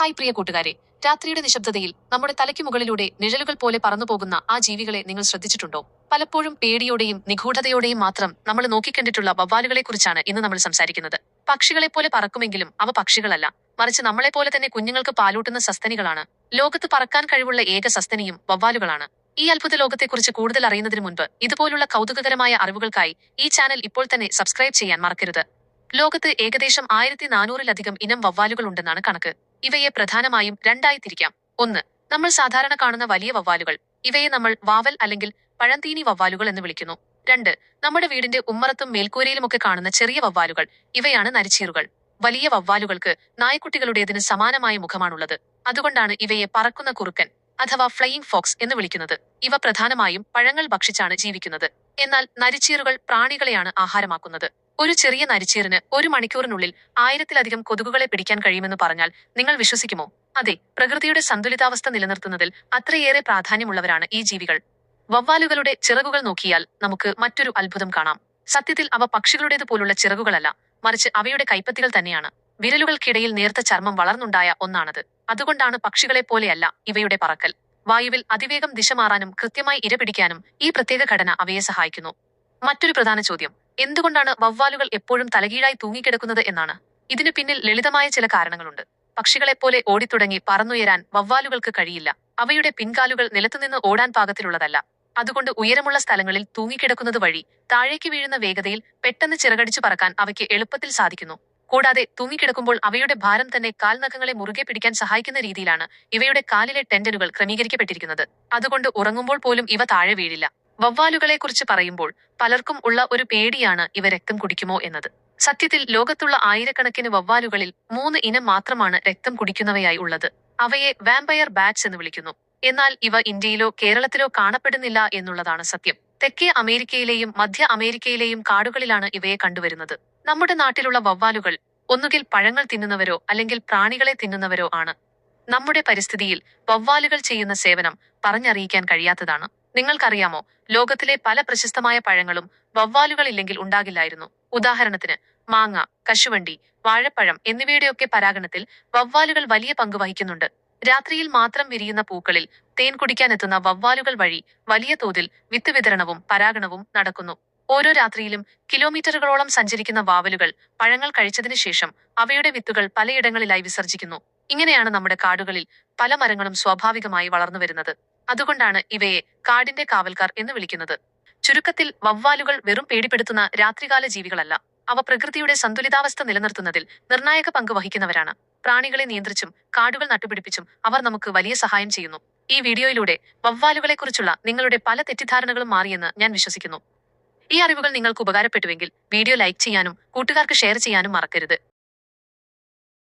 Hi പ്രിയ കൂട്ടുകാരെ. രാത്രിയുടെ നിശബ്ദതയിൽ നമ്മുടെ തലയ്ക്ക് മുകളിലൂടെ നിഴലുകൾ പോലെ പറന്നുപോകുന്ന ആ ജീവികളെ നിങ്ങൾ ശ്രദ്ധിച്ചിട്ടുണ്ടോ? പലപ്പോഴും പേടിയോടെയും നിഗൂഢതയോടെയും മാത്രം നമ്മൾ നോക്കിക്കണ്ടിട്ടുള്ള വവ്വാലുകളെ കുറിച്ചാണ് ഇന്ന് നമ്മൾ സംസാരിക്കുന്നത്. പക്ഷികളെ പോലെ പറക്കുമെങ്കിലും അവ പക്ഷികളല്ല. മറിച്ച് നമ്മളെ പോലെ തന്നെ കുഞ്ഞുങ്ങൾക്ക് പാലൂട്ടുന്ന സസ്തനികളാണ്. ലോകത്ത് പറക്കാൻ കഴിവുള്ള ഏക സസ്തനിയും വവ്വാലുകളാണ്. ഈ അത്ഭുത ലോകത്തെക്കുറിച്ച് കൂടുതൽ അറിയുന്നതിന് മുൻപ് ഇതുപോലുള്ള കൗതുകകരമായ അറിവുകൾക്കായി ഈ ചാനൽ ഇപ്പോൾ തന്നെ സബ്സ്ക്രൈബ് ചെയ്യാൻ മറക്കരുത്. ലോകത്ത് ഏകദേശം ആയിരത്തി നാനൂറിലധികം ഇനം വവ്വാലുകൾ ഉണ്ടെന്നാണ് കണക്ക്. ഇവയെ പ്രധാനമായും രണ്ടായി തിരിക്കാം ഒന്ന് നമ്മൾ സാധാരണ കാണുന്ന വലിയ വവ്വാലുകൾ. ഇവയെ നമ്മൾ വാവൽ അല്ലെങ്കിൽ പഴന്തീനി വവ്വാലുകൾ എന്ന് വിളിക്കുന്നു. രണ്ട് നമ്മുടെ വീടിന്റെ ഉമ്മറത്തും മേൽക്കൂരയിലുമൊക്കെ കാണുന്ന ചെറിയ വവ്വാലുകൾ. ഇവയാണ് നരിച്ചീറുകൾ. വലിയ വവ്വാലുകൾക്ക് നായ്ക്കുട്ടികളുടേതിന് സമാനമായ മുഖമാണുള്ളത്. അതുകൊണ്ടാണ് ഇവയെ പറക്കുന്ന കുറുക്കൻ അഥവാ ഫ്ലൈയിങ് ഫോക്സ് എന്ന് വിളിക്കുന്നത്. ഇവ പ്രധാനമായും പഴങ്ങൾ ഭക്ഷിച്ചാണ് ജീവിക്കുന്നത്. എന്നാൽ നരിച്ചീറുകൾ പ്രാണികളെയാണ് ആഹാരമാക്കുന്നത്. ഒരു ചെറിയ നരിച്ചീറിന് ഒരു മണിക്കൂറിനുള്ളിൽ ആയിരത്തിലധികം കൊതുകുകളെ പിടിക്കാൻ കഴിയുമെന്ന് പറഞ്ഞാൽ നിങ്ങൾ വിശ്വസിക്കുമോ? അതെ പ്രകൃതിയുടെ സന്തുലിതാവസ്ഥ നിലനിർത്തുന്നതിൽ അത്രയേറെ പ്രാധാന്യമുള്ളവരാണ് ഈ ജീവികൾ. വവ്വാലുകളുടെ ചിറകുകൾ നോക്കിയാൽ നമുക്ക് മറ്റൊരു അത്ഭുതം കാണാം. സത്യത്തിൽ അവ പക്ഷികളുടേത് പോലുള്ള ചിറകുകളല്ല മറിച്ച് അവയുടെ കൈപ്പത്തികൾ തന്നെയാണ്. വിരലുകൾക്കിടയിൽ നേർത്ത ചർമ്മം വളർന്നുണ്ടായ ഒന്നാണത്. അതുകൊണ്ടാണ് പക്ഷികളെ പോലെയല്ല ഇവയുടെ പറക്കൽ. വായുവിൽ അതിവേഗം ദിശ മാറാനും കൃത്യമായി ഇരപിടിക്കാനും ഈ പ്രത്യേക ഘടന അവയെ സഹായിക്കുന്നു. മറ്റൊരു പ്രധാന ചോദ്യം. എന്തുകൊണ്ടാണ് വവ്വാലുകൾ എപ്പോഴും തലകീഴായി തൂങ്ങിക്കിടക്കുന്നത് എന്നാണ്. ഇതിനു പിന്നിൽ ലളിതമായ ചില കാരണങ്ങളുണ്ട്. പക്ഷികളെപ്പോലെ ഓടിത്തുടങ്ങി പറന്നുയരാൻ വവ്വാലുകൾക്ക് കഴിയില്ല. അവയുടെ പിൻകാലുകൾ നിലത്തുനിന്ന് ഓടാൻ പാകത്തിലുള്ളതല്ല. അതുകൊണ്ട് ഉയരമുള്ള സ്ഥലങ്ങളിൽ തൂങ്ങിക്കിടക്കുന്നത് വഴി താഴേക്ക് വീഴുന്ന വേഗതയിൽ പെട്ടെന്ന് ചിറകടിച്ചു പറക്കാൻ അവയ്ക്ക് എളുപ്പത്തിൽ സാധിക്കുന്നു. കൂടാതെ തൂങ്ങിക്കിടക്കുമ്പോൾ അവയുടെ ഭാരം തന്നെ കാൽനഖങ്ങളെ മുറുകെ പിടിക്കാൻ സഹായിക്കുന്ന രീതിയിലാണ് ഇവയുടെ കാലിലെ ടെൻഡനുകൾ ക്രമീകരിക്കപ്പെട്ടിരിക്കുന്നത്. അതുകൊണ്ട് ഉറങ്ങുമ്പോൾ പോലും ഇവ താഴെ വീഴില്ല. വവ്വാലുകളെക്കുറിച്ച് പറയുമ്പോൾ പലർക്കും ഉള്ള ഒരു പേടിയാണ് ഇവ രക്തം കുടിക്കുമോ എന്നത്. സത്യത്തിൽ ലോകത്തുള്ള ആയിരക്കണക്കിന് വവ്വാലുകളിൽ മൂന്ന് ഇനം മാത്രമാണ് രക്തം കുടിക്കുന്നവയായി ഉള്ളത്. അവയെ വാമ്പയർ ബാറ്റ്സ് എന്ന് വിളിക്കുന്നു. എന്നാൽ ഇവ ഇന്ത്യയിലോ കേരളത്തിലോ കാണപ്പെടുന്നില്ല എന്നുള്ളതാണ് സത്യം. തെക്കേ അമേരിക്കയിലെയും മധ്യ അമേരിക്കയിലെയും കാടുകളിലാണ് ഇവയെ കണ്ടുവരുന്നത്. നമ്മുടെ നാട്ടിലുള്ള വവ്വാലുകൾ ഒന്നുകിൽ പഴങ്ങൾ തിന്നുന്നവരോ അല്ലെങ്കിൽ പ്രാണികളെ തിന്നുന്നവരോ ആണ്. നമ്മുടെ പരിസ്ഥിതിയിൽ വവ്വാലുകൾ ചെയ്യുന്ന സേവനം പറഞ്ഞറിയിക്കാൻ കഴിയാത്തതാണ്. നിങ്ങൾക്കറിയാമോ ലോകത്തിലെ പല പ്രശസ്തമായ പഴങ്ങളും വവ്വാലുകൾ ഇല്ലെങ്കിൽ ഉണ്ടാകില്ലായിരുന്നു. ഉദാഹരണത്തിന് മാങ്ങ കശുവണ്ടി വാഴപ്പഴം എന്നിവയുടെയൊക്കെ പരാഗണത്തിൽ വവ്വാലുകൾ വലിയ പങ്ക് വഹിക്കുന്നുണ്ട്. രാത്രിയിൽ മാത്രം വിരിയുന്ന പൂക്കളിൽ തേൻ കുടിക്കാനെത്തുന്ന വവ്വാലുകൾ വഴി വലിയ തോതിൽ വിത്ത് വിതരണവും പരാഗണവും നടക്കുന്നു. ഓരോ രാത്രിയിലും കിലോമീറ്ററുകളോളം സഞ്ചരിക്കുന്ന വാവലുകൾ പഴങ്ങൾ കഴിച്ചതിനു ശേഷം അവയുടെ വിത്തുകൾ പലയിടങ്ങളിലായി വിസർജിക്കുന്നു. ഇങ്ങനെയാണ് നമ്മുടെ കാടുകളിൽ പല മരങ്ങളും സ്വാഭാവികമായി വളർന്നു വരുന്നത്. അതുകൊണ്ടാണ് ഇവയെ കാടിന്റെ കാവൽക്കാർ എന്ന് വിളിക്കുന്നത്. ചുരുക്കത്തിൽ വവ്വാലുകൾ വെറും പേടിപ്പെടുത്തുന്ന രാത്രികാല ജീവികളല്ല. അവ പ്രകൃതിയുടെ സന്തുലിതാവസ്ഥ നിലനിർത്തുന്നതിൽ നിർണായക പങ്ക് വഹിക്കുന്നവരാണ്. പ്രാണികളെ നിയന്ത്രിച്ചും കാടുകൾ നട്ടുപിടിപ്പിച്ചും അവർ നമുക്ക് വലിയ സഹായം ചെയ്യുന്നു. ഈ വീഡിയോയിലൂടെ വവ്വാലുകളെക്കുറിച്ചുള്ള നിങ്ങളുടെ പല തെറ്റിദ്ധാരണകളും മാറിയെന്ന് ഞാൻ വിശ്വസിക്കുന്നു. ഈ അറിവുകൾ നിങ്ങൾക്ക് ഉപകാരപ്പെട്ടുവെങ്കിൽ വീഡിയോ ലൈക്ക് ചെയ്യാനും കൂട്ടുകാർക്ക് ഷെയർ ചെയ്യാനും മറക്കരുത്.